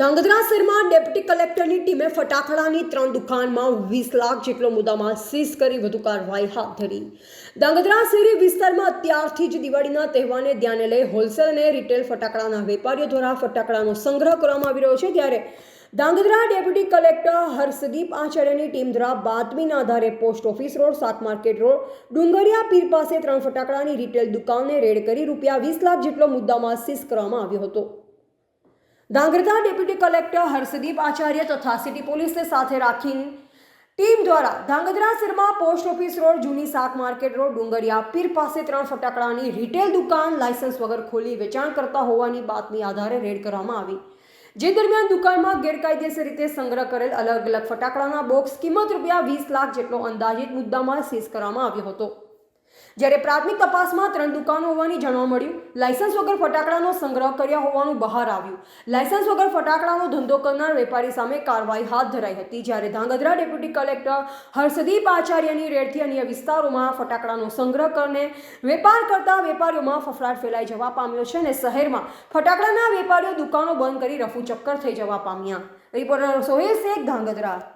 ધાંગધ્રા શહેરમાં ડેપ્યુટી કલેક્ટરની ટીમે ફટાકડાની ત્રણ દુકાનમાં વીસ લાખ જેટલો મુદ્દામાલ સીઝ કરી વધુ કાર્યવાહી હાથ ધરી. ધાંગધ્રા શહેરી વિસ્તારમાં અત્યારથી જ દિવાળીના તહેવારને ધ્યાને લઈ હોલસેલ અને રિટેલ ફટાકડાના વેપારીઓ દ્વારા ફટાકડાનો સંગ્રહ કરવામાં આવી રહ્યો છે. ત્યારે ધાંગધ્રા ડેપ્યુટી કલેક્ટર હર્ષદીપ આચાર્યની ટીમ દ્વારા બાતમીના આધારે પોસ્ટ ઓફિસ રોડ, સાત માર્કેટ રોડ, ડુંગરિયા પીર પાસે ત્રણ ફટાકડાની રિટેલ દુકાનને રેડ કરી રૂપિયા વીસ લાખ જેટલો મુદ્દામાલ સીઝ કરવામાં આવ્યો હતો. ધાંગધ્રા ડેપ્યુટી કલેક્ટર હર્ષદીપ આચાર્ય તથા સિટી પોલીસને સાથે રાખીને ટીમ દ્વારા ધાંગધ્રા શહેરમાં પોસ્ટ ઓફિસ રોડ, જૂની શાક માર્કેટ રોડ, ડુંગરિયા પીર પાસે ત્રણ ફટાકડાની રિટેલ દુકાન લાયસન્સ વગર ખોલી વેચાણ કરતા હોવાની બાતમી આધારે રેડ કરવામાં આવી. જે દરમિયાન દુકાનમાં ગેરકાયદેસર રીતે સંગ્રહ કરેલ અલગ અલગ ફટાકડાના બોક્સ કિંમત રૂપિયા વીસ લાખ જેટલો અંદાજિત મુદ્દામાં સીઝ કરવામાં આવ્યો હતો. જ્યારે પ્રાથમિક તપાસમાં ત્રણ દુકાનો હોવાની જાણવા મળ્યું, લાયસન્સ વગર ફટાકડાનો સંગ્રહ કર્યા હોવાનું બહાર આવ્યું. લાયસન્સ વગર ફટાકડાનો ધંધો કરનાર વેપારી સામે કાર્યવાહી હાથ ધરાઈ હતી. જ્યારે ધાંગધ્રા ડેપ્યુટી કલેક્ટર હર્ષદીપ આચાર્યની રેડથી અન્ય વિસ્તારોમાં ફટાકડાનો સંગ્રહ કરીને વેપાર કરતા વેપારીઓમાં ફફડાટ ફેલાઈ જવા પામ્યો છે અને શહેરમાં ફટાકડાના વેપારીઓ દુકાનો બંધ કરી રફુ ચક્કર થઈ જવા પામ્યા. રિપોર્ટર સોહેલ શેખ, ધાંગધ્રા.